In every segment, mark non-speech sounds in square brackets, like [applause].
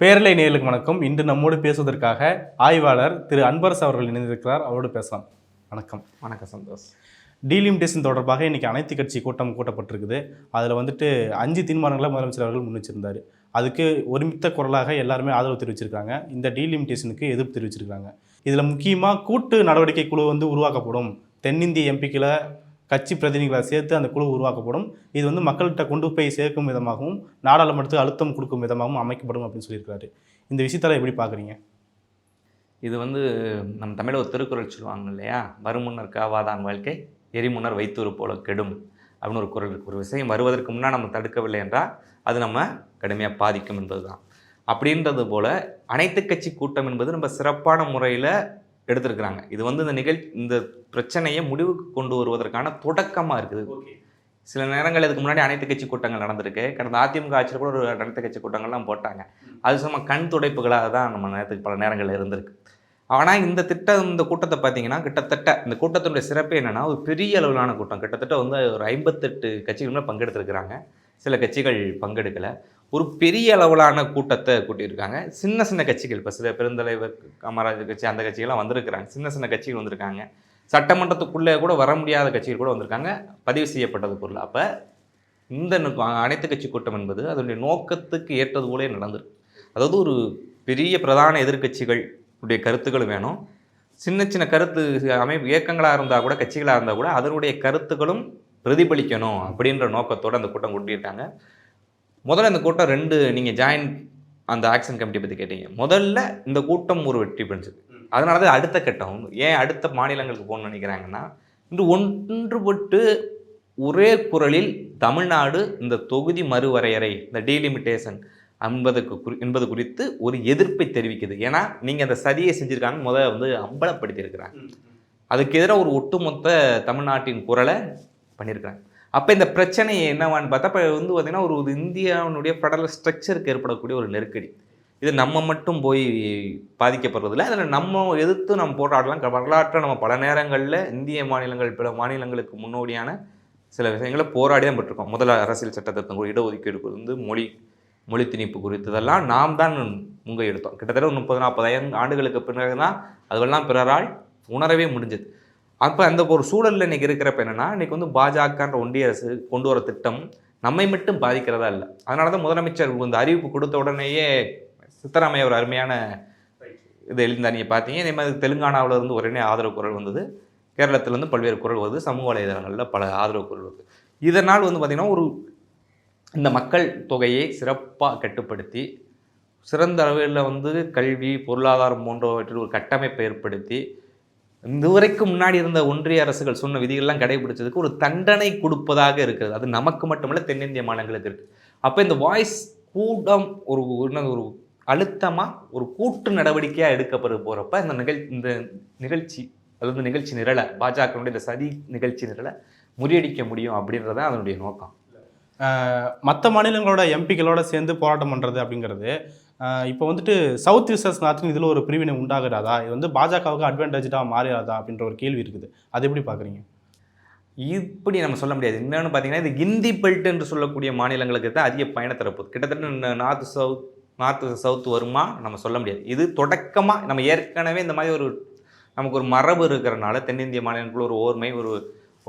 பேரலை நேயர்களுக்கு வணக்கம். இன்று நம்மோடு பேசுவதற்காக ஆய்வாளர் திரு அன்பரசு அவர்கள் இணைந்திருக்கிறார். அவரோடு பேசலாம். வணக்கம். வணக்கம் சந்தோஷ். டீலிமிட்டேஷன் தொடர்பாக இன்னைக்கு அனைத்து கட்சி கூட்டம் கூட்டப்பட்டிருக்குது. அதில் வந்துட்டு அஞ்சு தீர்மானங்களை முதலமைச்சர் அவர்கள் முன்வச்சிருந்தார். அதுக்கு ஒருமித்த குரலாக எல்லாருமே ஆதரவு தெரிவிச்சிருக்காங்க. இந்த டீலிமிட்டேஷனுக்கு எதிர்ப்பு தெரிவிச்சிருக்காங்க. இதில் முக்கியமாக கூட்டு நடவடிக்கை குழு வந்து உருவாக்கப்படும். தென்னிந்திய எம்பிக்களை கட்சி பிரதிநிதிகளை சேர்த்து அந்த குழு உருவாக்கப்படும். இது வந்து மக்கள்கிட்ட கொண்டு போய் சேர்க்கும் விதமாகவும் நாடாளுமன்றத்துக்கு அழுத்தம் கொடுக்கும் விதமாகவும் அமைக்கப்படும் அப்படின்னு சொல்லியிருக்காரு இந்த விஷயத்தில் எப்படி பார்க்குறீங்க? இது வந்து நம்ம தமிழ ஒரு திருக்குறள் சொல்லுவாங்க இல்லையா? வருமுன்னர் காவாதான் வாழ்க்கை எரிமுன்னர் வைத்தூறு போல கெடும் அப்படின்னு ஒரு குறள் இருக்கு. ஒரு விஷயம் வருவதற்கு முன்னால் நம்ம தடுக்கவில்லை என்றால் அது நம்ம கடுமையாக பாதிக்கும் என்பது தான் அப்படின்றது போல் அனைத்து கட்சி கூட்டம் என்பது நம்ம சிறப்பான முறையில் எடுத்திருக்கிறாங்க. இது வந்து இந்த நிகழ் இந்த பிரச்சனையை முடிவுக்கு கொண்டு வருவதற்கான தொடக்கமாக இருக்குது. சில நேரங்கள் இதுக்கு முன்னாடி அனைத்து கட்சி கூட்டங்கள் நடந்திருக்கு. கடந்த அதிமுக ஆட்சியில் கூட ஒரு அனைத்து கட்சி கூட்டங்கள்லாம் போட்டாங்க. அது சும்மா கண் துடைப்புகளாக தான் நம்ம நேரத்துக்கு பல நேரங்களில் இருந்திருக்கு. ஆனால் இந்த திட்டம் இந்த கூட்டத்தை பார்த்தீங்கன்னா கிட்டத்தட்ட இந்த கூட்டத்தினுடைய சிறப்பு என்னென்னா ஒரு பெரிய அளவிலான கூட்டம். கிட்டத்தட்ட வந்து ஒரு ஐம்பத்தெட்டு கட்சிகளுமே பங்கெடுத்திருக்கிறாங்க. சில கட்சிகள் பங்கெடுக்கலை. ஒரு பெரிய அளவிலான கூட்டத்தை கூட்டியிருக்காங்க. சின்ன சின்ன கட்சிகள். இப்போ சில பெருந்தலைவர் காமராஜர் கட்சி அந்த கட்சிகள்லாம் வந்திருக்கிறாங்க. சின்ன சின்ன கட்சிகள் வந்திருக்காங்க. சட்டமன்றத்துக்குள்ளே கூட வர முடியாத கட்சிகள் கூட வந்திருக்காங்க. பதிவு செய்யப்பட்டது பொருள். அப்போ இந்த அனைத்து கட்சி கூட்டம் என்பது அதனுடைய நோக்கத்துக்கு ஏற்றது போலே நடந்திருக்கு. அதாவது ஒரு பெரிய பிரதான எதிர்க்கட்சிகள் உடைய கருத்துக்கள் வேணும். சின்ன சின்ன கருத்து அமைப்பு இயக்கங்களாக இருந்தால் கூட கட்சிகளாக இருந்தால் கூட அதனுடைய கருத்துக்களும் பிரதிபலிக்கணும் அப்படின்ற நோக்கத்தோடு அந்த கூட்டம் கூட்டியிருக்காங்க. முதல்ல இந்த கூட்டம் ரெண்டு நீங்கள் ஜாயின் அந்த ஆக்ஷன் கமிட்டி பற்றி கேட்டீங்க. முதல்ல இந்த கூட்டம் ஒரு வெற்றி பெற்றது அதனால தான் அடுத்த கட்டம். ஏன் அடுத்த மாநிலங்களுக்கு போகணும்னு நினைக்கிறாங்கன்னா இன்று ஒன்றுபட்டு ஒரே குரலில் தமிழ்நாடு இந்த தொகுதி மறுவரையறை இந்த டீலிமிட்டேஷன் என்பதற்கு குறி என்பது குறித்து ஒரு எதிர்ப்பை தெரிவிக்குது. ஏன்னா நீங்கள் அந்த சதியை செஞ்சுருக்காங்க முதல்ல வந்து அம்பலப்படுத்தியிருக்கிறாங்க. அதுக்கு எதிராக ஒரு ஒட்டுமொத்த தமிழ்நாட்டின் குரலை பண்ணியிருக்காங்க அப்போ இந்த பிரச்சனை என்னவான்னு பார்த்தா இப்போ வந்து பார்த்திங்கன்னா ஒரு ஒரு இந்தியாவினுடைய ஃபெடரல் ஸ்ட்ரக்சருக்கு ஏற்படக்கூடிய ஒரு நெருக்கடி இது நம்ம மட்டும் போய் பாதிக்கப்படுறதில்ல அதில் நம்ம எதிர்த்து நம்ம போராடலாம் வரலாற்றை நம்ம பல நேரங்களில் இந்திய மாநிலங்கள் பிற மாநிலங்களுக்கு முன்னோடியான சில விஷயங்களை போராடி தான் பட்டிருக்கோம் முதல்ல அரசியல் சட்டத்திருத்தம் கூட இடஒதுக்கீடு வந்து மொழி மொழி திணிப்பு குறித்து இதெல்லாம் நாம் தான் முங்க எடுத்தோம் கிட்டத்தட்ட ஒரு முப்பது நாற்பதாயிரம் ஆண்டுகளுக்கு பிறகு தான் அதுவெல்லாம் பிறரால் உணரவே முடிஞ்சது அப்போ அந்த ஒரு சூழலில் இன்றைக்கி இருக்கிறப்ப என்னன்னா இன்றைக்கி வந்து பாஜகன்ற ஒன்றிய அரசு கொண்டு வர திட்டம் நம்மை மட்டும் பாதிக்கிறதா இல்லை. அதனால தான் முதலமைச்சர் இந்த அறிவிப்பு கொடுத்த உடனேயே சித்தராமையா ஒரு அருமையான இது எழுந்தா நீங்கள் பார்த்தீங்க. இதே மாதிரி தெலுங்கானாவில் இருந்து உடனே ஆதரவு குரல் வந்தது. கேரளத்திலேருந்து பல்வேறு குரல் வருது. சமூக வலைதளங்களில் பல ஆதரவு குரல் வருது. இதனால் வந்து பார்த்திங்கன்னா ஒரு இந்த மக்கள் தொகையை சிறப்பாக கட்டுப்படுத்தி சிறந்த அளவில் வந்து கல்வி பொருளாதாரம் போன்றவற்றில் ஒரு கட்டமைப்பை ஏற்படுத்தி இதுவரைக்கும் முன்னாடி இருந்த ஒன்றிய அரசுகள் சொன்ன விதிகள்லாம் கடைபிடிச்சதுக்கு ஒரு தண்டனை கொடுப்பதாக இருக்கிறது. அது நமக்கு மட்டுமல்ல தென்னிந்திய மாநிலங்களுக்கு இருக்குது அப்போ இந்த வாய்ஸ் கூட்டம் ஒரு என்ன ஒரு அழுத்தமாக ஒரு கூட்டு நடவடிக்கையாக எடுக்கப்பட போகிறப்ப இந்த நிகழ் இந்த நிகழ்ச்சி அதாவது நிகழ்ச்சி நிரலை பாஜகனுடைய இந்த சதி நிகழ்ச்சி நிரலை முறியடிக்க முடியும் அப்படின்றது தான் அதனுடைய நோக்கம். மற்ற மாநிலங்களோட எம்பிக்களோட சேர்ந்து போராட்டம் பண்ணுறது அப்படிங்கிறது இப்போ வந்துட்டு சவுத் விசஸ் நார்த்னு இதில் ஒரு பிரிவினை உண்டாகிறாதா இது வந்து பாஜகவுக்கு அட்வான்டேஜாக மாறிடாதா அப்படின்ற ஒரு கேள்வி இருக்குது. அது எப்படி பார்க்குறீங்க? இப்படி நம்ம சொல்ல முடியாது. என்னன்னு பார்த்தீங்கன்னா இது கிந்தி பெல்ட் என்று சொல்லக்கூடிய மாநிலங்களுக்கு தான் அதிக பயணம் தரப்போகுது கிட்டத்தட்ட நார்த் சவுத் நார்த் சவுத் வருமா? நம்ம சொல்ல முடியாது. இது தொடக்கமாக நம்ம ஏற்கனவே இந்த மாதிரி ஒரு நமக்கு ஒரு மரபு இருக்கிறனால தென்னிந்திய மாநிலங்களுக்குள்ள ஒரு ஓர்மை ஒரு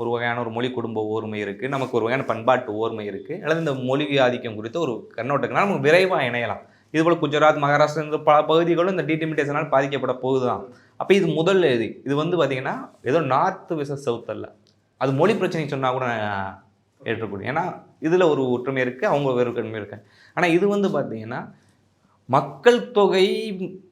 ஒரு வகையான ஒரு மொழி குடும்ப ஓர்மை இருக்குது நமக்கு ஒரு வகையான பண்பாட்டு ஓர்மை இருக்குது அல்லது இந்த மொழி ஆதிக்கம் குறித்த ஒரு கண்ணோட்டங்கள்னால் நமக்கு விரைவாக இணையலாம். இதுபோல் குஜராத் மகாராஷ்டிரா இந்த பல பகுதிகளும் இந்த டீடிமிட்டேஷனால் பாதிக்கப்பட போகுது தான் அப்போ இது முதல் இது இது வந்து பார்த்திங்கன்னா ஏதோ நார்த் விசஸ் சவுத் அல்ல. அது மொழி பிரச்சனை சொன்னால் கூட நான் ஏன்னா இதில் ஒரு ஒற்றுமை இருக்குது அவங்க வேறு ஒற்றுமை இருக்கு. ஆனால் இது வந்து பார்த்திங்கன்னா மக்கள் தொகை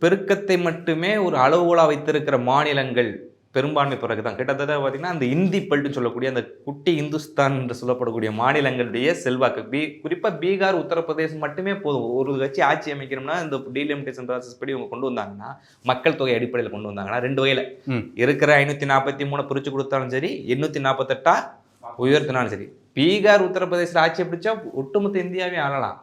பெருக்கத்தை மட்டுமே ஒரு அளவுகோலாக வைத்திருக்கிற மாநிலங்கள் பெரும்பான்மை பிறகு தான் கிட்டத்தட்ட பார்த்தீங்கன்னா அந்த இந்தி பெல்ட்னு சொல்லக்கூடிய அந்த குட்டி இந்துஸ்தான் என்று சொல்லப்படக்கூடிய மாநிலங்களுடைய செல்வாக்கு. பீ குறிப்பாக பீகார் உத்தரப்பிரதேசம் மட்டுமே போதும். ஒரு கட்சி ஆட்சி அமைக்கணும்னா இந்த டீலிமிட்டேஷன் ப்ராசஸ் படி இவங்க கொண்டு வந்தாங்கன்னா மக்கள் தொகை அடிப்படையில் கொண்டு வந்தாங்கன்னா ரெண்டு வகையில். இருக்கிற ஐநூற்றி நாற்பத்தி மூணு பிரித்து கொடுத்தாலும் சரி எண்ணூற்றி நாற்பத்தெட்டா உயர்த்தினாலும் சரி பீகார் உத்தரப்பிரதேசத்தில் ஆட்சி பிடிச்சா ஒட்டுமொத்த இந்தியாவே ஆளலாம்.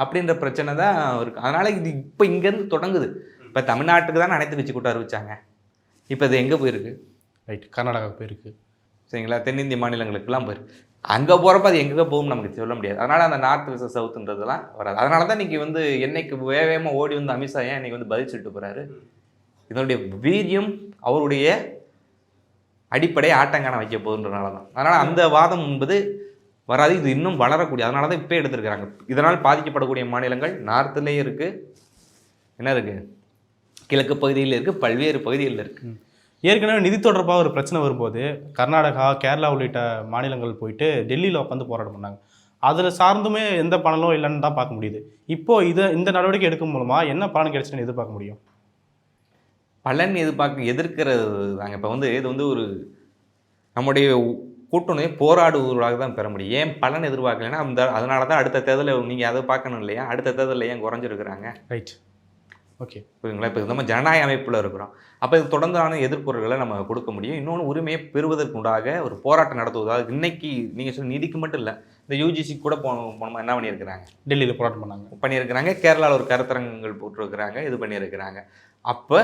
அப்படின்ற பிரச்சனை தான் இருக்கு. அதனால இது இப்போ இங்கேருந்து தொடங்குது. இப்போ தமிழ்நாட்டுக்கு தான் அனைத்து கட்சி கூட்டம் அறிவிச்சாங்க. இப்போ இது எங்கே போயிருக்கு? ரைட் கர்நாடகா போயிருக்கு. சரிங்களா? தென்னிந்திய மாநிலங்களுக்கெல்லாம் போயிருக்கு. அங்கே போகிறப்ப அது எங்கே போகும் நமக்கு சொல்ல முடியாது. அதனால் அந்த நார்த் விச சவுத்துன்றதெல்லாம் வராது. அதனால தான் இன்னைக்கு வந்து என்னைக்கு வேக வேகமாக ஓடி வந்து அமித்ஷா ஏன் இன்னைக்கு வந்து பதில் சொல்லிட்டு போகிறாரு இதனுடைய வீரியம் அவருடைய அடிப்படை ஆட்டங்கான வைக்க போகுன்றனால தான். அதனால் அந்த வாதம் என்பது வராது. இது இன்னும் வளரக்கூடிய அதனால தான் இப்போ எடுத்திருக்கிறாங்க. இதனால் பாதிக்கப்படக்கூடிய மாநிலங்கள் நார்த்துலேயும் இருக்குது என்ன இருக்குது கிழக்கு பகுதியில் இருக்குது பல்வேறு பகுதிகளில் இருக்குது ஏற்கனவே நிதி தொடர்பாக ஒரு பிரச்சனை வரும்போது கர்நாடகா கேரளா உள்ளிட்ட மாநிலங்கள் போயிட்டு டெல்லியில் உட்காந்து போராட்டம் பண்ணாங்க. அதில் சார்ந்துமே எந்த பலனும் இல்லைன்னு தான் பார்க்க முடியுது. இப்போ இதை இந்த நடவடிக்கை எடுக்கும் மூலமாக என்ன பலன் கிடைச்சுன்னு எதிர்பார்க்க முடியும்? பலன் எதிர்பார்க்க எதிர்க்கிறது தாங்க. இப்போ வந்து இது வந்து ஒரு நம்முடைய கூட்டணி போராடுவதாக தான் பெற முடியும். ஏன் பலன் எதிர்பார்க்கலைன்னா அந்த அதனால தான் அடுத்த தேர்தலில் நீங்கள் அதை பார்க்கணும் இல்லையா? அடுத்த தேர்தலில் ஏன் குறைஞ்சிருக்கிறாங்க? Right okay. புரியுங்களா இப்போ நம்ம ஜனநாயக அமைப்பில் இருக்கிறோம். அப்போ இது தொடர்ந்தான எதிர்ப்புகளை நம்ம கொடுக்க முடியும். இன்னொன்று உரிமையை பெறுவதற்குண்டாக ஒரு போராட்டம் நடத்துவதாக இன்னைக்கு நீங்கள் சொன்ன நிதிக்கு மட்டும் இல்லை இந்த யூஜிசி கூட போ போனோமா? என்ன பண்ணியிருக்கிறாங்க? டெல்லியில் போராட்டம் பண்ணாங்க. பண்ணியிருக்கிறாங்க. கேரளாவில் ஒரு கருத்தரங்குகள் போட்டிருக்கிறாங்க. இது பண்ணியிருக்கிறாங்க. அப்போ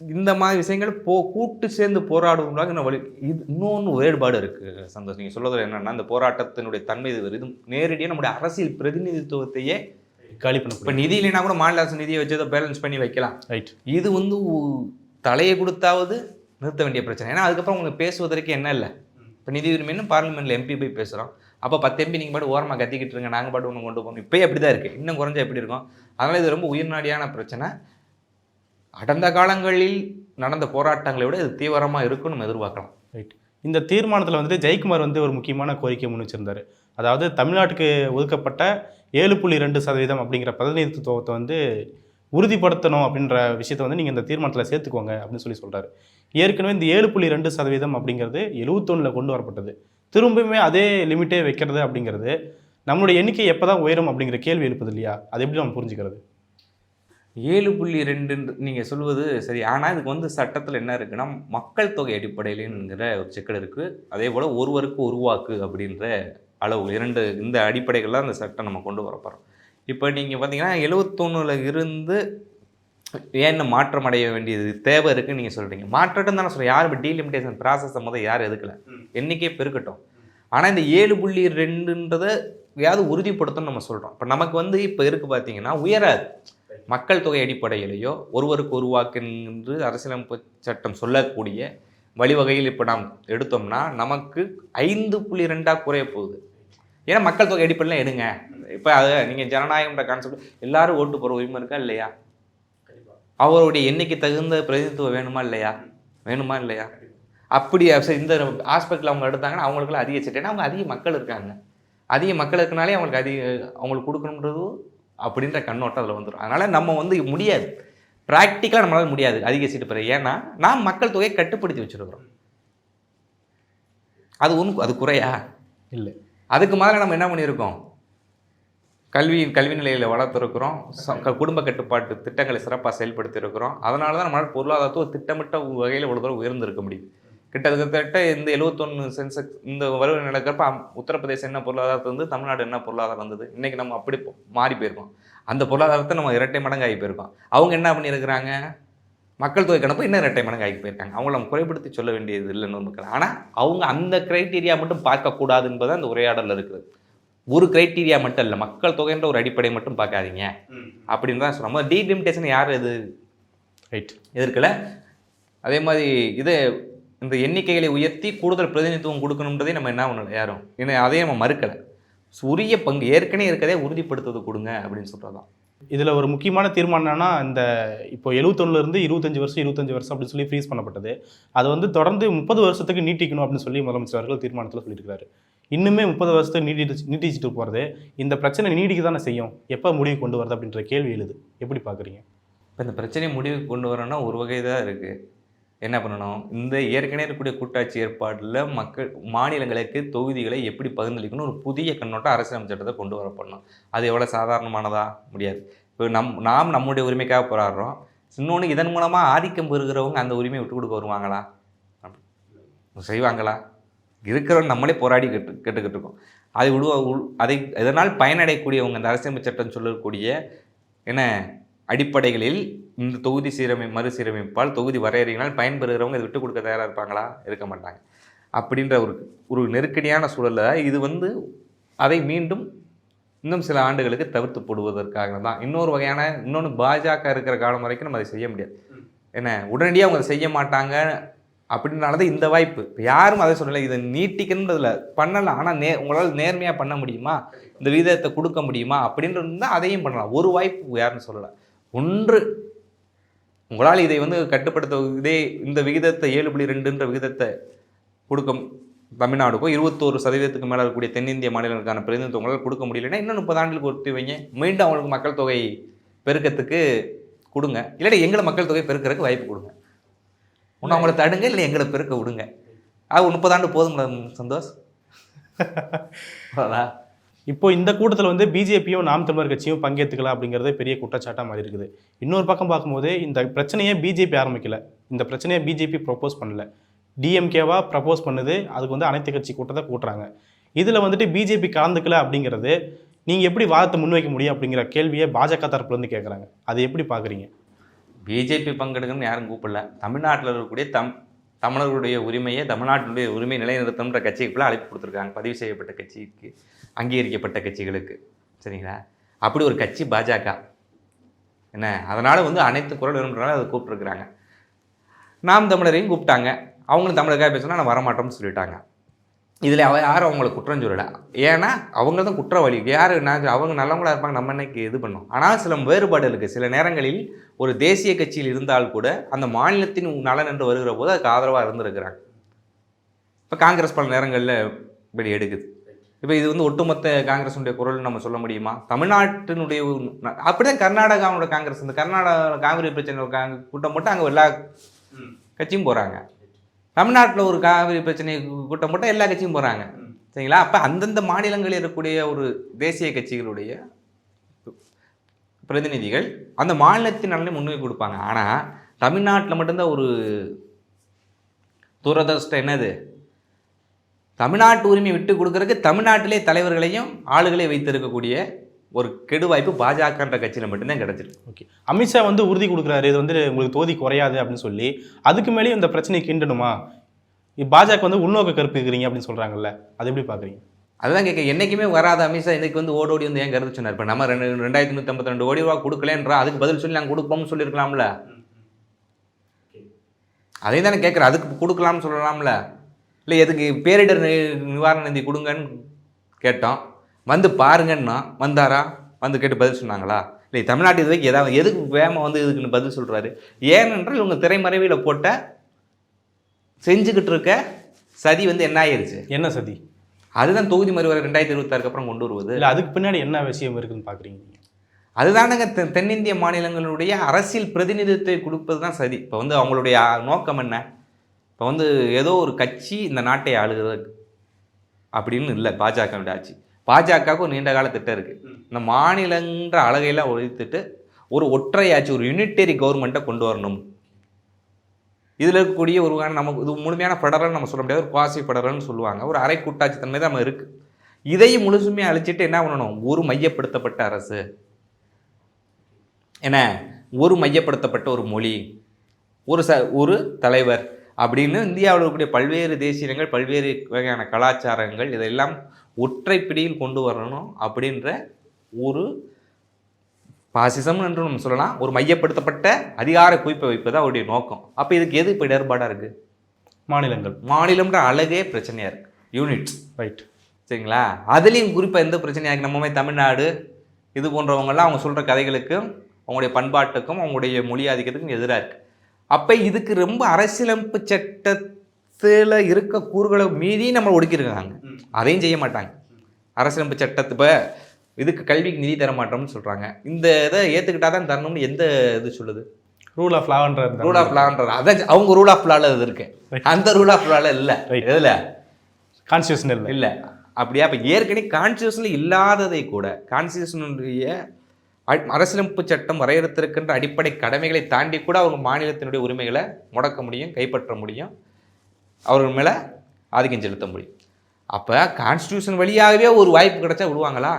இந்த மாதிரி விஷயங்கள் போ கூட்டு சேர்ந்து போராடுவதாக இன்னும் வழி? இது இன்னொன்று வேறுபாடு இருக்குது சந்தோஷ். நீங்கள் சொல்றது என்னன்னா இந்த போராட்டத்தினுடைய தன்மை இது. இது நேரடியாக நம்முடைய அரசியல் பிரதிநிதித்துவத்தையே காலி இப்போ பண்ண நிதி இல்லைன்னா கூட மாநில அரசு நிதியை வச்சு அதை பேலன்ஸ் பண்ணி வைக்கலாம். ரைட் இது வந்து தலையை கொடுத்தாவது நிறுத்த வேண்டிய பிரச்சனை. ஏன்னா அதுக்கப்புறம் உங்களுக்கு பேசுவதற்கு என்ன இல்லை? இப்போ நிதி உரிமைன்னு பார்லிமெண்ட்டில் எம்பி போய் பேசுகிறோம் அப்போ பத்து எம்பி நீங்கள் பாட்டு ஓரமாக கத்திக்கிட்டு இருங்க நாங்கள் பாட்டு ஒன்று கொண்டு போகணும். இப்போயே அப்படி தான் இருக்குது இன்னும் குறைஞ்சா எப்படி இருக்கும்? அதனால் இது ரொம்ப உயிர்நாடியான பிரச்சனை. கடந்த காலங்களில் நடந்த போராட்டங்களை விட இது தீவிரமாக இருக்கும்னு நம்ம எதிர்பார்க்கலாம். ரைட் இந்த தீர்மானத்தில் வந்துட்டு ஜெயக்குமார் வந்து ஒரு முக்கியமான கோரிக்கை முன் வச்சிருந்தாரு அதாவது தமிழ்நாட்டுக்கு ஒதுக்கப்பட்ட ஏழு புள்ளி ரெண்டு சதவீதம் அப்படிங்கிற பிரதிநிதித்துவத்தை வந்து உறுதிப்படுத்தணும் அப்படின்ற விஷயத்தை வந்து நீங்கள் இந்த தீர்மானத்தில் சேர்த்துக்கோங்க அப்படின்னு சொல்லி சொல்கிறாரு ஏற்கனவே இந்த ஏழு புள்ளி ரெண்டு சதவீதம் அப்படிங்கிறது எழுவத்தொன்னில் கொண்டு வரப்பட்டது. திரும்பவுமே அதே லிமிட்டே வைக்கிறது அப்படிங்கிறது நம்மளுடைய எண்ணிக்கை எப்போ தான் உயரும் அப்படிங்கிற கேள்வி எழுப்புது இல்லையா? அது எப்படி நம்ம புரிஞ்சுக்கிறது? ஏழு புள்ளி ரெண்டு நீங்கள் சொல்வது சரி. ஆனால் இதுக்கு வந்து சட்டத்தில் என்ன இருக்குன்னா மக்கள் தொகை அடிப்படையிலங்கிற ஒரு சிக்கல் இருக்குது அதே போல் ஒருவருக்கு ஒரு வாக்கு அப்படின்ற அளவு இரண்டு இந்த அடிப்படைகளில் அந்த சட்டம் நம்ம கொண்டு வர போகிறோம் இப்போ நீங்கள் பார்த்தீங்கன்னா எழுவத்தொன்னில் இருந்து ஏன் மாற்றம் அடைய வேண்டியது தேவை இருக்குன்னு நீங்கள் சொல்கிறீங்க மாற்றட்டும் தானே சொல்கிறேன் யார் இப்போ டீலிமிட்டேஷன் ப்ராசஸை முதல் யார் எதுக்கலை என்றைக்கே பெருக்கட்டும். ஆனால் இந்த ஏழு புள்ளி ரெண்டுன்றதை யாவது உறுதிப்படுத்தணும்னு நம்ம சொல்கிறோம் இப்போ நமக்கு வந்து இப்போ இருக்குது பார்த்தீங்கன்னா உயராது. மக்கள் தொகை அடிப்படையிலேயோ ஒருவருக்கு ஒரு என்று அரசியலமைப்பு சட்டம் சொல்லக்கூடிய வழிவகையில் இப்போ நாம் எடுத்தோம்னா நமக்கு ஐந்து புள்ளி ரெண்டாக குறைய போகுது. ஏன்னா மக்கள் தொகை அடிப்படையில் எடுங்க. இப்போ அதை நீங்கள் ஜனநாயகம்ன்ற கான்செப்ட் எல்லாரும் ஓட்டு போகிற உரிமை இருக்கா இல்லையா? அவருடைய எண்ணிக்கை தகுந்த பிரதிநிதித்துவம் வேணுமா இல்லையா? வேணுமா இல்லையா? அப்படி இந்த ஆஸ்பெக்டில் அவங்க எடுத்தாங்கன்னா அவங்களுக்குலாம் அதிக சீட் ஏன்னா அவங்க அதிக மக்கள் இருக்காங்க. அதிக மக்கள் இருக்கனாலே அவங்களுக்கு அதிக அவங்களுக்கு கொடுக்கணுன்றது அப்படின்ற கண்ணோட்டம் அதில் வந்துடும் அதனால் நம்ம வந்து முடியாது. ப்ராக்டிக்கலாக நம்மளால முடியாது அதிக சீட்டு பெற. ஏன்னா நாம் மக்கள் தொகையை கட்டுப்படுத்தி வச்சுருக்கிறோம். அது ஒன்று அது குறையா? இல்லை. அதுக்கு முதல்ல நம்ம என்ன பண்ணியிருக்கோம்? கல்வி கல்வி நிலையில் வளர்த்துருக்குறோம். ச- குடும்ப கட்டுப்பாட்டு திட்டங்களை சிறப்பாக செயல்படுத்தியிருக்கிறோம். அதனால தான் நம்மளால் பொருளாதாரத்தை ஒரு திட்டமிட்ட வகையில் இவ்வளோ தூரம் உயர்ந்திருக்க முடியும். கிட்டத்தட்ட இந்த எழுவத்தொன்று சென்செக்ஸ் இந்த வருவ நடக்கிறப்ப உத்தரப்பிரதேசம் என்ன பொருளாதாரத்தை வந்து தமிழ்நாடு என்ன பொருளாதாரம் வந்தது இன்றைக்கி நம்ம அப்படி மாறி போயிருக்கோம். அந்த பொருளாதாரத்தை நம்ம இரட்டை மடங்கு ஆகி போயிருக்கோம். அவங்க என்ன பண்ணியிருக்கிறாங்க? மக்கள் தொகை கணக்கு இன்னும் இரட்டை மடங்கு ஆகி போயிருக்காங்க. அவங்கள நம்ம குறைப்படுத்தி சொல்ல வேண்டியது இல்லைன்னு மக்கள் ஆனால் அவங்க அந்த கிரைட்டீரியா மட்டும் பார்க்கக்கூடாது என்பது அந்த உரையாடலில் இருக்குது ஒரு கிரைட்டீரியா மட்டும் இல்லை மக்கள் தொகைன்ற ஒரு அடிப்படை மட்டும் பார்க்காதீங்க. அப்படின்னு தான் சொல்கிறோம் டீலிமிட்டேஷன் யார் இது ரைட் எதிர்க்கல. அதே மாதிரி இது இந்த எண்ணிக்கைகளை உயர்த்தி கூடுதல் பிரதிநிதித்துவம் கொடுக்கணுன்றதே நம்ம என்ன பண்ணல யாரும். ஏன்னா அதையும் நம்ம மறுக்கலை. உரிய பங்கு ஏற்கனவே இருக்கதே உறுதிப்படுத்துவது கொடுங்க அப்படின்னு சொல்கிறது தான் இதில் ஒரு முக்கியமான தீர்மானம் என்னன்னா இந்த இப்போ 71 இருபத்தஞ்சி இருபத்தஞ்சு வருஷம் இருபத்தஞ்சு வருஷம் அப்படின்னு சொல்லி ஃப்ரீஸ் பண்ணப்பட்டது. அது வந்து தொடர்ந்து முப்பது வருஷத்துக்கு நீட்டிக்கணும் அப்படின்னு சொல்லி முதலமைச்சர் அவர்கள் தீர்மானத்தில் சொல்லியிருக்காரு இன்னுமே முப்பது வருஷத்துக்கு நீட்டி நீட்டிச்சுட்டு போகிறது இந்த பிரச்சனை நீடிக்க தானே செய்யும்? எப்போ முடிவு கொண்டு வருது அப்படின்ற கேள்வி எழுது. எப்படி பார்க்குறீங்க இப்போ இந்த பிரச்சனையை முடிவுக்கு கொண்டு வரணும்னா ஒரு வகை தான் இருக்குது என்ன பண்ணணும்? இந்த ஏற்கனவே இருக்கக்கூடிய கூட்டாட்சி ஏற்பாட்டில் மக்கள் மாநிலங்களுக்கு தொகுதிகளை எப்படி பகிர்ந்தளிக்கணும்? ஒரு புதிய கண்ணோட்டம் அரசியலமைப்பு சட்டத்தை கொண்டு வரப்படணும். அது எவ்வளோ சாதாரணமானதா? முடியாது. இப்போ நம் நாம் நம்முடைய உரிமைக்காக போராடுறோம். இன்னொன்று இதன் மூலமாக ஆதிக்கம் பெறுகிறவங்க அந்த உரிமையை விட்டு கொடுக்க வருவாங்களா? அப்படி செய்வாங்களா? இருக்கிறவங்க நம்மளே போராடி கெட்டு கேட்டுக்கிட்டு இருக்கோம். அதை விடுவ உள்- அதை இதனால் பயனடையக்கூடியவங்க இந்த அரசியலமைப்பு சட்டம் சொல்லக்கூடிய என்ன அடிப்படைகளில் இந்த தொகுதி சீரமை மறுசீரமைப்பால் தொகுதி வரையறையினால் பயன்பெறுகிறவங்க இதை விட்டு கொடுக்க தயாராக இருப்பாங்களா? இருக்க மாட்டாங்க. அப்படின்ற ஒரு ஒரு நெருக்கடியான சூழலில் இது வந்து அதை மீண்டும் இன்னும் சில ஆண்டுகளுக்கு தவிர்த்து போடுவதற்காக தான். இன்னொரு வகையான இன்னொன்று பாஜக இருக்கிற காலம் வரைக்கும் நம்ம அதை செய்ய முடியாது. என்ன? உடனடியாக அவங்க அதை செய்ய மாட்டாங்க அப்படின்னால தான் இந்த வாய்ப்பு. இப்போ யாரும் அதை சொல்லலை. இதை நீட்டிக்கணுன்றதுல பண்ணலாம் ஆனால் நே உங்களால் நேர்மையாக பண்ண முடியுமா? இந்த விகிதத்தை கொடுக்க முடியுமா? அப்படின்றது அதையும் பண்ணலாம். ஒரு வாய்ப்பு யாருன்னு சொல்லலை. ஒன்று. உங்களால் இதை வந்து கட்டுப்படுத்த இதே இந்த விகிதத்தை ஏழு புள்ளி ரெண்டுன்ற விகிதத்தை கொடுக்க தமிழ்நாடுக்கோ இருபத்தோரு சதவீதத்துக்கு மேலே இருக்கக்கூடிய தென்னிந்திய மாநிலங்களுக்கான பிரதிநிதித்துவம் உங்களால் கொடுக்க முடியலன்னா இன்னும் முப்பது ஆண்டுகளுக்கு ஒருத்தி வைங்க. மீண்டும் அவங்களுக்கு மக்கள் தொகை பெருக்கத்துக்கு கொடுங்க. இல்லாட்டி எங்களை மக்கள் தொகை பெருக்கிறதுக்கு வாய்ப்பு கொடுங்க. ஒன்று அவங்கள தடுங்க இல்லை எங்களை பெருக்க விடுங்க. அது ஒரு முப்பது ஆண்டு போதுங்களா சந்தோஷ்? [laughs] அதான் இப்போ இந்த கூட்டத்தில் வந்து பிஜேபியும் நாம் தமிழர் கட்சியும் பங்கேற்றுக்கலாம் அப்படிங்கிறது பெரிய குற்றச்சாட்டாக மாதிரி இருக்குது. இன்னொரு பக்கம் பார்க்கும்போது இந்த பிரச்சனையை பிஜேபி ஆரம்பிக்கல. இந்த பிரச்சனையை பிஜேபி ப்ரொப்போஸ் பண்ணல. டிஎம்கேவா ப்ரப்போஸ் பண்ணுது. அதுக்கு வந்து அனைத்து கட்சி கூட்டத்தை கூட்டுறாங்க. இதில் வந்துட்டு பிஜேபி கலந்துக்கல அப்படிங்கிறது நீங்கள் எப்படி வாதத்தை முன்வைக்க முடியும் அப்படிங்கிற கேள்வியை பாஜக தரப்புலேருந்து கேட்குறாங்க அதை எப்படி பார்க்குறீங்க பிஜேபி பங்கெடுக்கணும்னு யாரும் கூப்பிடல. தமிழ்நாட்டில் இருக்கக்கூடிய தம் தமிழர்களுடைய உரிமையை தமிழ்நாட்டினுடைய உரிமை நிலைநிறுத்தம்ன்ற கட்சிக்குள்ளே அழைப்பு கொடுத்துருக்காங்க. பதிவு செய்யப்பட்ட கட்சிக்கு அங்கீகரிக்கப்பட்ட கட்சிகளுக்கு. சரிங்களா? அப்படி ஒரு கட்சி பாஜக. என்ன? அதனால் வந்து அனைத்து குரல் விரும்புகிறனால அதை கூப்பிட்டுருக்குறாங்க. நாம் தமிழரையும் கூப்பிட்டாங்க. அவங்களும் தமிழருக்காக பேசினா நான் வரமாட்டோம்னு சொல்லிட்டாங்க. இதில் அவ யாரும் அவங்கள குற்றம் சொல்லலை. ஏன்னா அவங்க தான் குற்றவாளி யார் நான் அவங்க நல்லவங்களா இருப்பாங்க நம்ம இன்னைக்கு இது பண்ணோம்? ஆனால் சில வேறுபாடு இருக்குது சில நேரங்களில் ஒரு தேசிய கட்சியில் இருந்தால் கூட அந்த மாநிலத்தின் நலன் என்று வருகிற போது அதுக்கு ஆதரவாக இருந்திருக்கிறாங்க. இப்போ காங்கிரஸ் பல நேரங்களில் இப்படி எடுக்குது. இப்போ இது வந்து ஒட்டுமொத்த காங்கிரஸுடைய குரல் நம்ம சொல்ல முடியுமா? தமிழ்நாட்டினுடைய ஒரு- அப்படிதான் கர்நாடகாவோட காங்கிரஸ். இந்த கர்நாடகா காவிரி பிரச்சனை காங்க- கூட்டம் போட்டு அங்கே எல்லா கட்சியும் போகிறாங்க தமிழ்நாட்டில் ஒரு காவிரி பிரச்சனை கூட்டம் போட்டால் எல்லா கட்சியும் போகிறாங்க சரிங்களா? அப்போ அந்தந்த மாநிலங்களில் இருக்கக்கூடிய ஒரு தேசிய கட்சிகளுடைய பிரதிநிதிகள் அந்த மாநிலத்தின் நலனை முன்னுரிமை கொடுப்பாங்க. ஆனால் தமிழ்நாட்டில் மட்டும்தான் ஒரு துரதிருஷ்டம் என்னது? தமிழ்நாட்டு உரிமை விட்டு கொடுக்கறதுக்கு தமிழ்நாட்டிலே தலைவர்களையும் ஆளுகளை வைத்திருக்கக்கூடிய ஒரு கெடு வாய்ப்பு பாஜகன்ற கட்சியில் மட்டும்தான் கிடைச்சிருக்கு. ஓகே அமித்ஷா வந்து உறுதி கொடுக்குறாரு. இது வந்து உங்களுக்கு தொகுதி குறையாது அப்படின்னு சொல்லி அதுக்கு மேலேயும் இந்த பிரச்சனையை கிண்டணுமா? பாஜக வந்து உள்நோக்க கருப்பு இருக்கிறீங்க அப்படின்னு சொல்கிறாங்கல்ல அது எப்படி பார்க்குறீங்க? அதுதான் கேட்க என்றைக்குமே வராத அமித்ஷா இன்னைக்கு வந்து ஓடோடி வந்து ஏன் கருத்து சொன்னார்? இப்போ நம்ம ரெண்டு ரெண்டாயிரத்தி நூற்றி ஐம்பத்தி ரெண்டு கோடி ரூபா கொடுக்கலன்றா அதுக்கு பதில் சொல்லி நாங்கள் கொடுப்போம்னு சொல்லியிருக்கலாம்ல. அதே தானே கேட்குறேன். அதுக்கு கொடுக்கலாம்னு சொல்லலாம்ல. இல்லை எதுக்கு பேரிடர் நிவாரண நிதி கொடுங்கன்னு கேட்டோம். வந்து பாருங்கன்னா வந்தாரா? வந்து கேட்டு பதில் சொன்னாங்களா? இல்லை தமிழ்நாட்டு இது வரைக்கும் ஏதாவது எதுக்கு வேகமாக வந்து இதுக்குன்னு பதில் சொல்கிறாரு ஏனென்றால் இவங்க திரைமறைவில் போட்ட செஞ்சுக்கிட்டு இருக்க சதி வந்து என்ன ஆயிருச்சு? என்ன சதி? அதுதான் தொகுதி மறுவரை ரெண்டாயிரத்தி இருபத்தாறுக்கு அப்புறம் கொண்டு வருவது. இல்லை அதுக்கு பின்னாடி என்ன விஷயம் இருக்குன்னு பார்க்குறீங்க? அதுதானங்க தென்னிந்திய மாநிலங்களுடைய அரசியல் பிரதிநிதித்துவத்தை கொடுப்பது தான் சரி இப்போ வந்து அவங்களுடைய நோக்கம் என்ன? இப்போ வந்து ஏதோ ஒரு கட்சி இந்த நாட்டை ஆளுகிறது அப்படின்னு இல்லை பாஜகவுடைய ஆட்சி. பாஜகவுக்கு ஒரு நீண்ட கால திட்டம் இருக்குது இந்த மாநிலன்ற அழகையெல்லாம் ஒழித்துட்டு ஒரு ஒற்றை ஆட்சி ஒரு யூனிட்டரி கவர்மெண்ட்டை கொண்டு வரணும். இதில் இருக்கக்கூடிய ஒரு வகையான நமக்கு இது முழுமையான ஃபெடரல் நம்ம சொல்ல முடியாது. ஒரு குவாசி ஃபெடரல்னு சொல்லுவாங்க. ஒரு அரை கூட்டாட்சி தன்மை தான் நம்ம இருக்குது இதையும் முழுசுமையாக அழிச்சிட்டு என்ன பண்ணணும்? ஒரு மையப்படுத்தப்பட்ட அரசு. என்ன? ஒரு மையப்படுத்தப்பட்ட ஒரு மொழி. ஒரு ச ஒரு தலைவர். அப்படின்னு இந்தியாவில் இருக்கக்கூடிய பல்வேறு தேசிய இனங்கள் பல்வேறு வகையான கலாச்சாரங்கள் இதெல்லாம் ஒற்றை பிடியில் கொண்டு வரணும் அப்படின்ற ஒரு பாசிசம் என்று நம்ம சொல்லலாம். ஒரு மையப்படுத்தப்பட்ட அதிகார குவிப்பை வைப்பது அவருடைய நோக்கம். அப்போ இதுக்கு எது இப்போ இடர்பாடாக இருக்குது மாநிலங்கள். மாநிலம்ன்ற அழகே பிரச்சனையாக இருக்குது யூனிட்ஸ் ரைட் சரிங்களா? அதுலேயும் குறிப்பாக எந்த பிரச்சனையாக இருக்குது நம்ம மாதிரி தமிழ்நாடு இது போன்றவங்கெல்லாம் அவங்க சொல்கிற கதைகளுக்கும் அவங்களுடைய பண்பாட்டுக்கும் அவங்களுடைய மொழி ஆதிக்கத்துக்கும் எதிராக இருக்குது அப்போ இதுக்கு ரொம்ப அரசியலமைப்பு சட்டத்தில் இருக்க கூறுகளை மீறி நம்ம ஒடுக்கியிருக்காங்க. அதையும் செய்ய மாட்டாங்க. அரசியலமைப்பு சட்டத்தை இப்போ இதுக்கு கல்விக்கு நிதி தர மாட்டோம்னு சொல்கிறாங்க இந்த இதை ஏற்றுக்கிட்டா தான் தரணும்னு எந்த இது சொல்லுது? ரூல் ஆஃப் லான்ற ரூல் ஆஃப் லான்றது அதான் அவங்க ரூல் ஆஃப் லால இது இருக்கு. அந்த ரூல் ஆஃப் லால இல்லை. எதில்? கான்ஸ்டியூஷன் இல்லை இல்லை. அப்படியா? அப்போ ஏற்கனவே கான்ஸ்டியூஷனில் இல்லாததை கூட கான்ஸ்டியூஷனுடைய அரசியலமைப்பு சட்டம் வரையறுத்திருக்கின்ற அடிப்படை கடமைகளை தாண்டி கூட அவங்க மாநிலத்தினுடைய உரிமைகளை முடக்க முடியும் கைப்பற்ற முடியும். அவர்கள் மேலே ஆதிக்கம் செலுத்த முடியும். அப்போ கான்ஸ்டியூஷன் வழியாகவே ஒரு வாய்ப்பு கிடைச்சா விடுவாங்களா?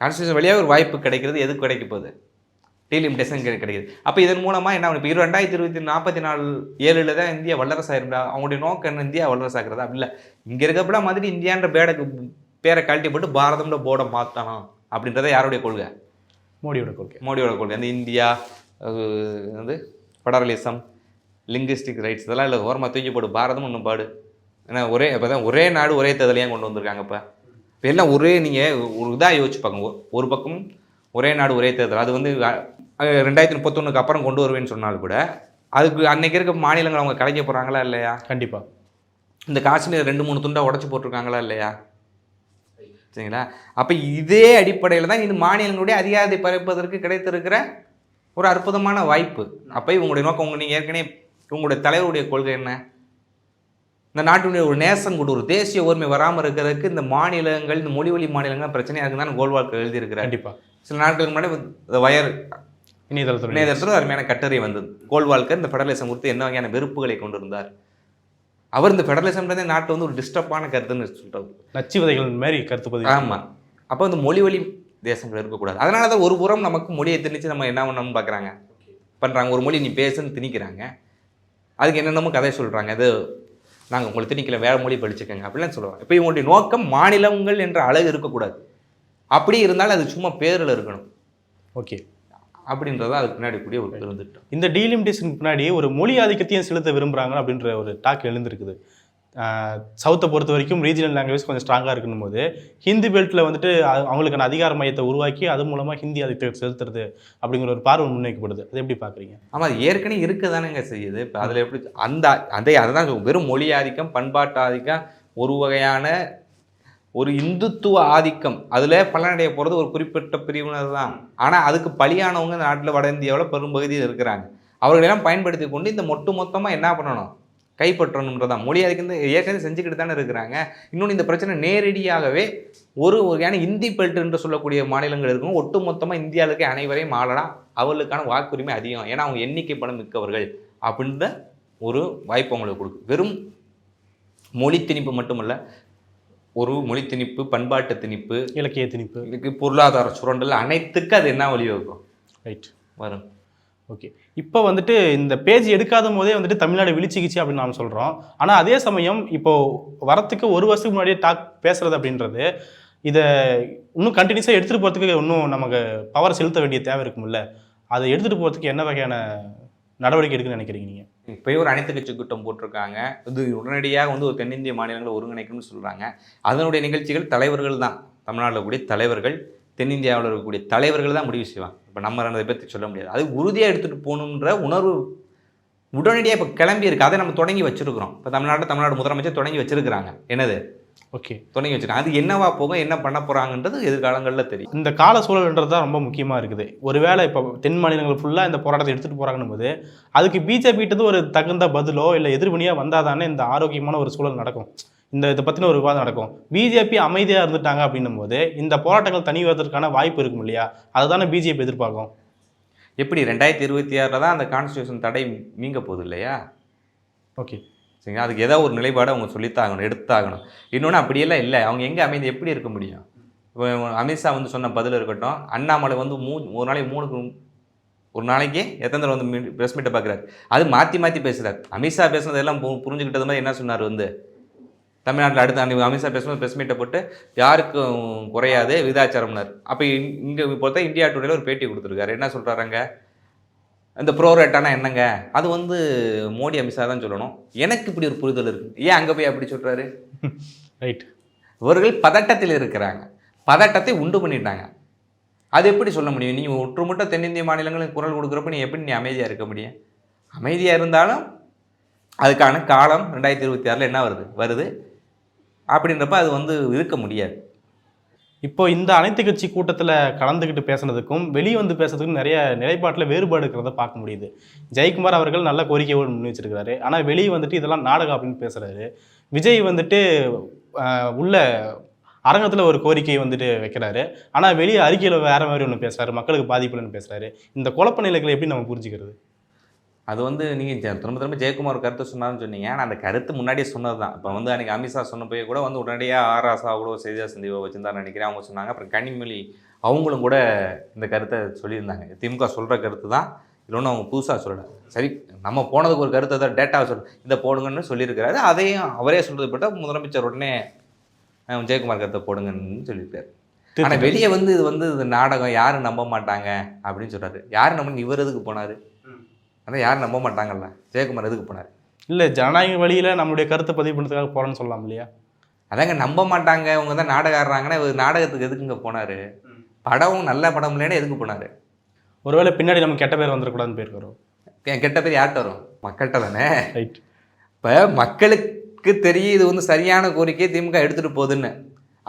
கான்ஸ்டியூஷன் வழியாக ஒரு வாய்ப்பு கிடைக்கிறது எதுக்கு கிடைக்க போகுது? டீலிமிட்டேஷன் கிடைக்குது. அப்போ இதன் மூலமாக என்ன இப்போ இரு ரெண்டாயிரத்தி இருபத்தி நாற்பத்தி நாலு ஏழில் தான் இந்தியா வல்லரசாயிருந்தா அவங்களுடைய நோக்கம் என்ன? இந்தியா வல்லரசாக்குறதா? அப்படி இல்லை. இங்கே இருக்கப்பட மாதிரி இந்தியான்ற பேடக்கு பேரை கழட்டி போட்டு பாரதம்ன்ற போர்டை மாற்றணும் அப்படின்றத யாருடைய கொள்கை? மோடியோட கொள்கை. மோடியோட கொள்கை. அந்த இந்தியா வந்து ஃபெடரலிசம் லிங்குஸ்டிக் ரைட்ஸ் இதெல்லாம் இல்லை ஓரமாக தூக்கி போடு. பாரதம் ஒன்று பாடு. ஏன்னா ஒரே இப்போ தான் ஒரே நாடு ஒரே தேர்தலையாக கொண்டு வந்திருக்காங்க இப்போ. இப்போ எல்லாம் ஒரே நீங்கள் ஒரு இதாக யோசிச்சு பார்க்கணும் ஒரு- பக்கம் ஒரே நாடு ஒரே தேர்தல். அது வந்து ரெண்டாயிரத்தி முப்பத்தொன்னுக்கு அப்புறம் கொண்டு வருவேன்னு சொன்னாலும் கூட அதுக்கு அன்னைக்கு இருக்க மாநிலங்கள் அவங்க கலைக்க போகிறாங்களா இல்லையா? கண்டிப்பா. இந்த காஷ்மீர் ரெண்டு மூணு துண்டா உடச்சி போட்டிருக்காங்களா இல்லையா? சரிங்களா? அப்போ இதே அடிப்படையில் தான் இந்த மாநிலங்களுடைய அதிகாரத்தை பறிப்பதற்கு கிடைத்திருக்கிற ஒரு அற்புதமான வாய்ப்பு. அப்போ இவங்களுடைய நோக்கம் உங்க நீங்கள் ஏற்கனவே உங்களுடைய தலைவருடைய கொள்கை என்ன? இந்த நாட்டினுடைய ஒரு நேசம் கூட ஒரு தேசிய ஒருமை வராமல் இருக்கிறதுக்கு இந்த மாநிலங்கள் இந்த மொழி வழி மாநிலங்கள் பிரச்சனையாக இருக்குன்னு கோல்வாக்கு எழுதியிருக்கிறார். கண்டிப்பா. சில நாட்களுக்கு முன்னாடி இந்த வயர் இணையதளத்துறை இணையதளத்தில் அருமையான கட்டுரை வந்தது. கோல்வால்கர் இந்த ஃபெடரலிசம் குறித்து என்ன வகையான வெறுப்புகளை கொண்டிருந்தார்? அவர் இந்த ஃபெடரலிசம்ன்றதே நாட்டை வந்து ஒரு டிஸ்டர்பான கருத்துன்னு சொல்றாரு நச்சு விதைகள் மாதிரி கருத்து பதிவு. ஆமாம் அப்போ இந்த மொழி வழி தேசங்கள் இருக்கக்கூடாது. அதனால தான் ஒரு புறம் நமக்கு மொழியை திணிச்சு நம்ம என்ன பண்ணணும்னு பார்க்குறாங்க பண்ணுறாங்க ஒரு மொழி நீ பேசுன்னு திணிக்கிறாங்க. அதுக்கு என்னென்னமோ கதை சொல்கிறாங்க அது நாங்கள் உங்களை திணிக்கல வேற மொழி படிச்சுக்கங்க அப்படிலாம் சொல்லுவாங்க. இப்போ இவங்களுடைய நோக்கம் மாநிலங்கள் என்ற அழகு இருக்கக்கூடாது. அப்படி இருந்தாலும் அது சும்மா பேரில் இருக்கணும். ஓகே. அப்படின்றது அதுக்கு பின்னாடி கூடிய ஒரு பெருந்திட்டம் இந்த டீலிமிட்டேஷனுக்கு பின்னாடி ஒரு மொழி ஆதிக்கத்தையும் செலுத்த விரும்புகிறாங்க அப்படின்ற ஒரு டாக் எழுந்திருக்குது. சவுத்தை பொறுத்த வரைக்கும் ரீஜனல் லாங்குவேஜ் கொஞ்சம் ஸ்ட்ராங்காக இருக்கணும் போது ஹிந்தி பெல்ட்டில் வந்துட்டு அவங்களுக்கான அதிகார மையத்தை உருவாக்கி அது மூலமாக ஹிந்தி ஆதிக்கத்தை செலுத்துறது அப்படிங்கிற ஒரு பார்வை முன்வைக்கப்படுது. அது எப்படி பார்க்குறீங்க? ஆமாம் அது ஏற்கனவே இருக்க தானேங்க செய்யுது. இப்போ அதில் எப்படி அந்த அதே அதை தான். வெறும் மொழி ஆதிக்கம் பண்பாட்டு ஆதிக்கம் ஒரு வகையான ஒரு இந்துத்துவ ஆதிக்கம். அதில் பலனடைய போகிறது ஒரு குறிப்பிட்ட பிரிவினர் தான் ஆனால் அதுக்கு பலியானவங்க இந்த நாட்டில் வட இந்தியாவில் பெரும்பகுதியில் இருக்கிறாங்க. அவர்களெல்லாம் பயன்படுத்தி கொண்டு இந்த மொட்டு மொத்தமாக என்ன பண்ணணும்? கைப்பற்றணுன்றதான் மொழி அதுக்கு தான் ஏற்கனவே செஞ்சுக்கிட்டு தானே இருக்கிறாங்க. இன்னொன்று இந்த பிரச்சனை நேரடியாகவே ஒரு வகையான இந்தி பெல்ட் என்று சொல்லக்கூடிய மாநிலங்கள் இருக்கும் ஒட்டு மொத்தமாக இந்தியாவுக்கு அனைவரையும் ஆளலாம் அவர்களுக்கான வாக்குரிமை அதிகம். ஏன்னா அவங்க எண்ணிக்கை பணம் மிக்கவர்கள். அப்படின்ற ஒரு வாய்ப்பு அவங்களுக்கு கொடுக்கும் வெறும் மொழி திணிப்பு மட்டுமல்ல ஒரு மொழி திணிப்பு பண்பாட்டு திணிப்பு இலக்கிய திணிப்பு. இதுக்கு பொருளாதார சுரண்டல் அனைத்துக்கு அது என்ன வழிவகுக்கும்? ரைட் வரும். ஓகே இப்போ வந்துட்டு இந்த பேஜ் எடுக்காத போதே வந்துட்டு தமிழ்நாடு விழிச்சிக்கிச்சு அப்படின்னு நாம் சொல்கிறோம் ஆனால் அதே சமயம் இப்போ வரத்துக்கு ஒரு வருஷத்துக்கு முன்னாடியே டாக் பேசுறது அப்படின்றது இதை இன்னும் கண்டினியூஸாக எடுத்துகிட்டு போகிறதுக்கு இன்னும் நமக்கு பவர் செலுத்த வேண்டிய தேவை இருக்கும்ல. அதை எடுத்துகிட்டு போகிறதுக்கு என்ன வகையான நடவடிக்கை எடுக்குன்னு நினைக்கிறீங்க நீங்கள் இப்போயே ஒரு அனைத்து கட்சி கூட்டம் போட்டிருக்காங்க. இது உடனடியாக வந்து ஒரு தென்னிந்திய மாநிலங்களை ஒருங்கிணைக்கணும்னு சொல்கிறாங்க அதனுடைய நிகழ்ச்சிகள் தலைவர்கள் தான். தமிழ்நாட்டில் கூடிய தலைவர்கள் தென்னிந்தியாவில் இருக்கக்கூடிய தலைவர்கள் தான் முடிவு செய்வாங்க. இப்போ நம்ம ரெண்டு பற்றி சொல்ல முடியாது. அது உறுதியாக எடுத்துகிட்டு போகணுன்ற உணர்வு உடனடியாக இப்போ கிளம்பி இருக்குது அதை நம்ம தொடங்கி வச்சிருக்கிறோம். இப்போ தமிழ்நாட்டில் தமிழ்நாடு முதலமைச்சர் தொடங்கி வச்சிருக்கிறாங்க. என்னது? ஓகே. தொடங்கி வச்சிருக்காங்க அது என்னவா போகும் என்ன பண்ண போகிறாங்கன்றது எதிர்காலங்களில் தெரியும். இந்த கால சூழல்ன்றது தான் ரொம்ப முக்கியமாக இருக்குது. ஒருவேளை இப்போ தென் மாநிலங்கள் ஃபுல்லாக இந்த போராட்டத்தை எடுத்துகிட்டு போகிறாங்கன்னு போது அதுக்கு பிஜேபிட்டது ஒரு தகுந்த பதிலோ இல்லை எதிர்வினையாக வந்தால் தானே இந்த ஆரோக்கியமான ஒரு சூழல் நடக்கும். இந்த இதை பற்றின ஒரு விவாதம் நடக்கும். பிஜேபி அமைதியாக இருந்துட்டாங்க அப்படின்னும் போது இந்த போராட்டங்கள் தனிவதற்கான வாய்ப்பு இருக்கும் இல்லையா? அதுதானே பிஜேபி எதிர்பார்க்கும். எப்படி? ரெண்டாயிரத்தி இருபத்தி ஆறில் தான் அந்த கான்ஸ்டியூஷன் தடை நீங்க போகுது இல்லையா? ஓகே. சரிங்களா? அதுக்கு ஏதாவது ஒரு நிலைப்பாடு அவங்க சொல்லித்தாகணும் எடுத்தாகணும். இன்னொன்று அப்படியெல்லாம் இல்லை. அவங்க எங்கே அமைதி எப்படி இருக்க முடியும்? இப்போ அமித்ஷா வந்து சொன்ன பதில் இருக்கட்டும். அண்ணாமலை வந்து மூ ஒரு நாளைக்கு மூணுக்கு ஒரு நாளைக்கு எத்தனை தடவை வந்து ப்ரெஸ் மீட்டை பார்க்குறாரு. அது மாற்றி மாற்றி பேசுகிறார் அமித்ஷா பேசுனதெல்லாம் பு- புரிஞ்சுக்கிட்டது மாதிரி என்ன சொன்னார் வந்து? தமிழ்நாட்டில் அடுத்த அன்னைக்கு அமித்ஷா பேசும்போது ப்ரெஸ் மீட்டை போட்டு யாருக்கும் குறையாது விதாச்சாரம்னார் அப்போ இங்கே பொறுத்தா இந்தியா டுடேல ஒரு பேட்டி கொடுத்துருக்காரு. என்ன சொல்கிறாங்க இந்த ப்ரோரேட்டானா என்னங்க? அது வந்து மோடி அமித்ஷா தான் சொல்லணும். எனக்கு இப்படி ஒரு புரிதல் இருக்கு. ஏன் அங்கே போய் அப்படி சொல்கிறாரு ரைட் [laughs] இவர்கள் பதட்டத்தில் இருக்கிறாங்க. பதட்டத்தை உண்டு பண்ணிட்டாங்க. அது எப்படி சொல்ல முடியும்? நீ ஒற்றுமொட்ட தென்னிந்திய மாநிலங்களுக்கு குரல் கொடுக்குறப்ப நீ எப்படி நீ அமைதியாக இருக்க முடியும்? அமைதியாக இருந்தாலும் அதுக்கான காலம் ரெண்டாயிரத்தி இருபத்தி ஆறில் என்ன வருது? வருது. அப்படின்றப்ப அது வந்து இருக்க முடியாது. இப்போ இந்த அனைத்து கட்சி கூட்டத்தில் கலந்துக்கிட்டு பேசுனதுக்கும் வெளியே வந்து பேசுறதுக்கும் நிறைய நிலைப்பாட்டில் வேறுபாடு இருக்கிறத பார்க்க முடியுது. ஜெயக்குமார் அவர்கள் நல்ல கோரிக்கையோடு முன் வச்சிருக்காரு ஆனால் வெளியே வந்துட்டு இதெல்லாம் நாடகம் அப்படின்னு பேசுறாரு. விஜய் வந்துட்டு உள்ள அரங்கத்தில் ஒரு கோரிக்கையை வந்துட்டு வைக்கிறாரு. ஆனால் வெளியே அறிக்கையில் வேற மாதிரி ஒன்று பேசுறாரு. மக்களுக்கு பாதிப்புலன்னு பேசுறாரு. இந்த குழப்ப நிலைகளை எப்படி நம்ம புரிஞ்சுக்கிறது? அது வந்து நீங்கள் திரும்ப திரும்ப ஜெயக்குமார் கருத்து சொன்னார்னு சொன்னீங்க. ஆனால் அந்த கருத்து முன்னாடியே சொன்னது தான் இப்போ வந்து அன்றைக்கி அமித்ஷா சொன்ன போய் கூட வந்து உடனடியாக ஆர் ஆசா கூட ஒரு செய்தியாளர் சந்திப்பை வச்சிருந்தாரு நினைக்கிறேன். அவங்க சொன்னாங்க. அப்புறம் கனிமொழி அவங்களும் கூட இந்த கருத்தை சொல்லியிருந்தாங்க. திமுக சொல்கிற கருத்து தான். இது ஒன்றும் அவங்க புதுசாக சொல்லலை. சரி நம்ம போனதுக்கு ஒரு கருத்தை தான் டேட்டாவை சொல் இதை போடுங்கன்னு சொல்லியிருக்கிறாரு. அதையும் அவரே சொல்றது பட்ட முதலமைச்சர் உடனே ஜெயக்குமார் கருத்தை போடுங்கன்னு சொல்லியிருக்காரு. ஆனால் வெளியே வந்து இது வந்து இது நாடகம் யாரும் நம்ப மாட்டாங்க அப்படின்னு சொல்றாரு. யார் நம்ப இவர் எதுக்கு போனார்? அதான் யாரும் நம்ப மாட்டாங்கல்ல. ஜெயக்குமார் எதுக்கு போனார்? இல்லை ஜனநாயக வழியில் நம்மளுடைய கருத்தை பதிவு பண்ணுறதுக்காக போகிறேன்னு சொல்லலாம் இல்லையா? அதாங்க நம்ப மாட்டாங்க. இவங்க தான் நாடகம் ஆடுறாங்கன்னா இவர் நாடகத்துக்கு எதுக்குங்க போனார்? படம் நல்ல படம் இல்லைன்னா எதுக்கு போனார்? ஒருவேளை பின்னாடி நம்ம கெட்ட பேர் வந்துடக்கூடாதுன்னு போயிருக்கிறோம். கெட்ட பேர் யார்கிட்ட வரும்? மக்கள்கிட்ட தானே? ரைட் இப்போ மக்களுக்கு தெரியும் இது வந்து சரியான கோரிக்கையை திமுக எடுத்துகிட்டு போகுதுன்னு.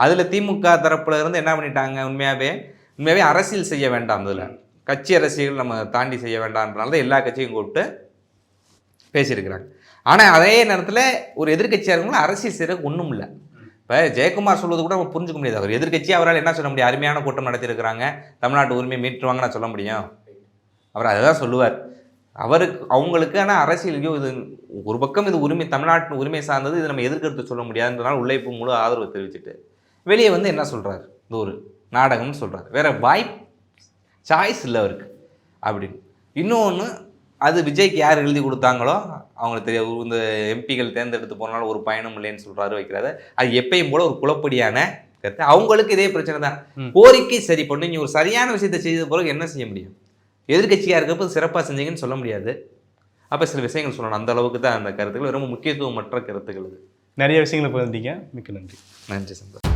அதில் திமுக தரப்புல இருந்து என்ன பண்ணிட்டாங்க? உண்மையாகவே உண்மையாகவே அரசியல் செய்ய வேண்டாம் இதில். கட்சி அரசியல் நம்ம தாண்டி செய்ய வேண்டாம்ன்றனால தான் எல்லா கட்சியும் கூப்பிட்டு பேசியிருக்கிறாங்க. ஆனால் அதே நேரத்தில் ஒரு எதிர்க்கட்சியாக இருக்கவங்களும் அரசியல் செய்கிறதுக்கு ஒன்றும் இல்லை. இப்போ ஜெயக்குமார் சொல்வது கூட நம்ம புரிஞ்சுக்க முடியாது. அவர் எதிர்கட்சி அவரால் என்ன சொல்ல முடியும்? அருமையான கூட்டம் நடத்தியிருக்கிறாங்க. தமிழ்நாட்டு உரிமை மீட்டுருவாங்க நான் சொல்ல முடியும்? அவர் அதை தான் சொல்லுவார். அவருக்கு அவங்களுக்கு ஆனால் அரசியலையோ இது ஒரு பக்கம் இது உரிமை தமிழ்நாட்டின் உரிமை சார்ந்தது இது நம்ம எதிர்க்கிறது சொல்ல முடியாதுன்றனால உழைப்பு முழு ஆதரவு தெரிவிச்சுட்டு வெளியே வந்து என்ன சொல்கிறார் இது ஒரு நாடகம்னு சொல்கிறார் வேறு வாய்ப்பு சாய்ஸ் இல்லை அவருக்கு. அப்படின்னு. இன்னொன்று அது விஜய்க்கு யார் எழுதி கொடுத்தாங்களோ அவங்களுக்கு தெரியும் இந்த எம்பிகள் தேர்ந்தெடுத்து போனாலும் ஒரு பயணம் இல்லைன்னு சொல்கிறாரு வைக்கிறாரு. அது எப்பயும் போல ஒரு குழப்படியான கருத்து. அவங்களுக்கு இதே பிரச்சனை தான். கோரிக்கை சரி பண்ணி. நீங்கள் ஒரு சரியான விஷயத்தை செய்த பிறகு என்ன செய்ய முடியும்? எதிர்க்கட்சியாக இருக்கப்போ சிறப்பாக செஞ்சீங்கன்னு சொல்ல முடியாது. அப்போ சில விஷயங்கள் சொல்லணும். அந்த அளவுக்கு தான் அந்த கருத்துக்கள். ரொம்ப முக்கியத்துவமற்ற கருத்துக்கள் இது. நிறைய விஷயங்களை பகிர்ந்தீங்க. மிக்க நன்றி. நன்றி சந்தோஷம்.